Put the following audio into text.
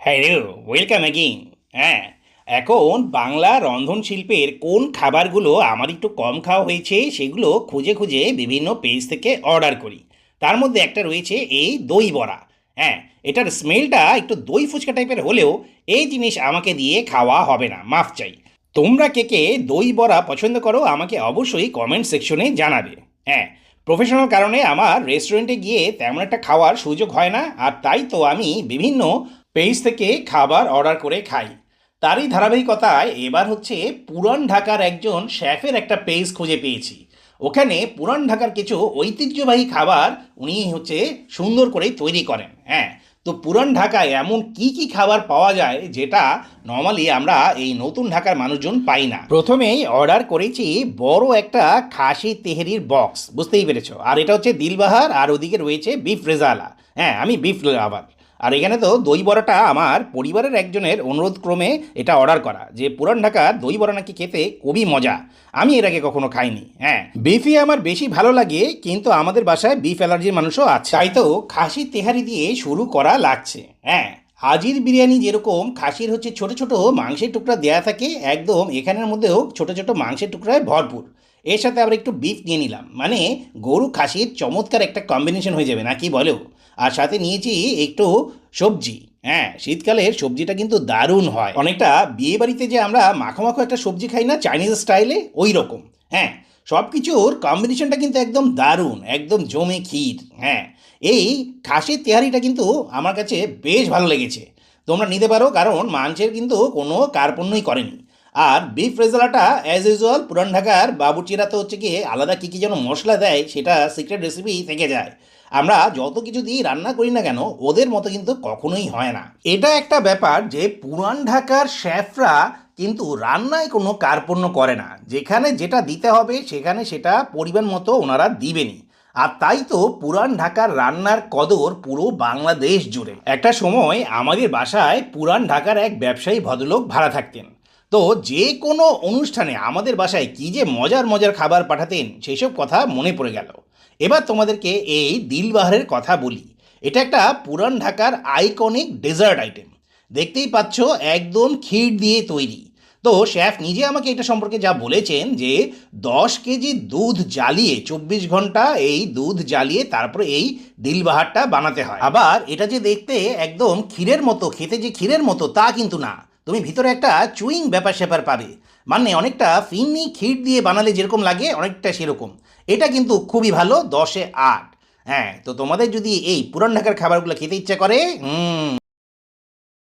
Hello welcome again হ্যাঁ এখন বাংলা রন্ধনশিল্পের কোন খাবারগুলো আমার একটু কম খাওয়া হয়েছে সেগুলো খুঁজে খুঁজে বিভিন্ন পেজ থেকে অর্ডার করি। তার মধ্যে একটা রয়েছে এই দই বড়া। হ্যাঁ এটার স্মেলটা একটু দই ফুচকা টাইপের হলেও এই জিনিস আমাকে দিয়ে খাওয়া হবে না, মাফ চাই। তোমরা কে কে দই বড়া পছন্দ করো আমাকে অবশ্যই কমেন্ট সেকশনে জানাবে। হ্যাঁ প্রফেশনাল কারণে আমার রেস্টুরেন্টে গিয়ে তেমন একটা খাওয়ার সুযোগ হয় না, আর তাই তো আমি বিভিন্ন পেজ থেকে খাবার অর্ডার করে খাই। তারই ধারাবাহিকতায় এবার হচ্ছে পুরান ঢাকার একজন শেফের একটা পেজ খুঁজে পেয়েছি। ওখানে পুরান ঢাকার কিছু ঐতিহ্যবাহী খাবার উনি হচ্ছে সুন্দর করে তৈরি করেন হ্যাঁ। তো পুরান ঢাকায় এমন কি কি খাবার পাওয়া যায় যেটা নর্মালি আমরা এই নতুন ঢাকার মানুষজন পাই না? প্রথমেই অর্ডার করেছি বড় একটা খাসি তেহেরির বক্স, বুঝতেই পেরেছ। আর এটা হচ্ছে দিলবাহার, আর ওদিকে রয়েছে বিফ রেজালা। হ্যাঁ আমি বিফ লাভার। আর এখানে তো দই বড়াটা আমার পরিবারের একজনের অনুরোধ ক্রমে এটা অর্ডার করা, যে পুরান ঢাকার দই বড়া নাকি খেতে খুবই মজা। আমি এর আগে কখনো খাইনি হ্যাঁ। বিফই আমার বেশি ভালো লাগে, কিন্তু আমাদের বাসায় বিফ অ্যালার্জির মানুষও আছে। তাই তো খাসি তেহারি দিয়ে শুরু করা লাগছে হ্যাঁ। হাজির বিরিয়ানি যেরকম খাসির হচ্ছে ছোট ছোট মাংসের টুকরা দেয়া থাকে, একদম এখানের মধ্যেও ছোট ছোট মাংসের টুকরায় ভরপুর। এর সাথে আবার একটু বিফ নিয়ে নিলাম। মানে গরু খাসির চমৎকার একটা কম্বিনেশন হয়ে যাবে নাকি বলো? আর সাথে নিয়েছি একটু সবজি। হ্যাঁ শীতকালের সবজিটা কিন্তু দারুণ হয়। অনেকটা বিয়ে বাড়িতে যে আমরা মাখো মাখো একটা সবজি খাই না চাইনিজ স্টাইলে ওই রকম হ্যাঁ সব কিছুর কম্বিনেশনটা কিন্তু একদম দারুণ, একদম জমে ক্ষীর। হ্যাঁ এই খাসির তেহারিটা কিন্তু আমার কাছে বেশ ভালো লেগেছে। তোমরা নিতে পারো, কারণ মাংসের কিন্তু কোনো কার্পণ্যই করেনি। আর বিফ রেজালাটা অ্যাজ ইউজুয়াল পুরান ঢাকার বাবুচিরা তো হচ্ছে কি আলাদা কী কী যেন মশলা দেয়, সেটা সিক্রেট রেসিপি থেকে যায়। আমরা যত কিছু দিয়ে রান্না করি না কেন, ওদের মতো কিন্তু কখনোই হয় না। এটা একটা ব্যাপার যে পুরান ঢাকার শেফরা কিন্তু রান্নায় কোনো কার্পণ্য করে না। যেখানে যেটা দিতে হবে, সেখানে সেটা পরিমাণ মতো ওনারা দিবেনি আর তাই তো পুরান ঢাকার রান্নার কদর পুরো বাংলাদেশ জুড়ে। একটা সময় আমাদের বাসায় পুরান ঢাকার এক ব্যবসায়ী ভদ্রলোক ভাড়া থাকতেন। তো যে কোনো অনুষ্ঠানে আমাদের বাসায় কী যে মজার মজার খাবার পাঠাতেন, সেসব কথা মনে পড়ে গেল। এবার তোমাদেরকে এই দিলবাহারের কথা বলি। এটা একটা পুরান ঢাকার আইকনিক ডেজার্ট আইটেম দেখতেই পাচ্ছ, একদম ক্ষীর দিয়ে তৈরি। তো শেফ নিজে আমাকে এটা সম্পর্কে যা বলেছেন যে, দশ কেজি দুধ জ্বালিয়ে, চব্বিশ ঘণ্টা এই দুধ জ্বালিয়ে তারপরে এই দিলবাহারটা বানাতে হয়। আবার এটা যে দেখতে একদম ক্ষীরের মতো, খেতে যে ক্ষীরের মতো, তা কিন্তু না। তুমি ভিতরে একটা চুইং ব্যাপার স্যাপার পাবে। মানে অনেকটা ফিন্নি ক্ষীর দিয়ে বানালে যেরকম লাগে, অনেকটা সেরকম। এটা কিন্তু খুবই ভালো, দশে আট। হ্যাঁ তো তোমাদের যদি এই পুরান ঢাকার খাবারগুলো খেতে ইচ্ছা করে, হুম।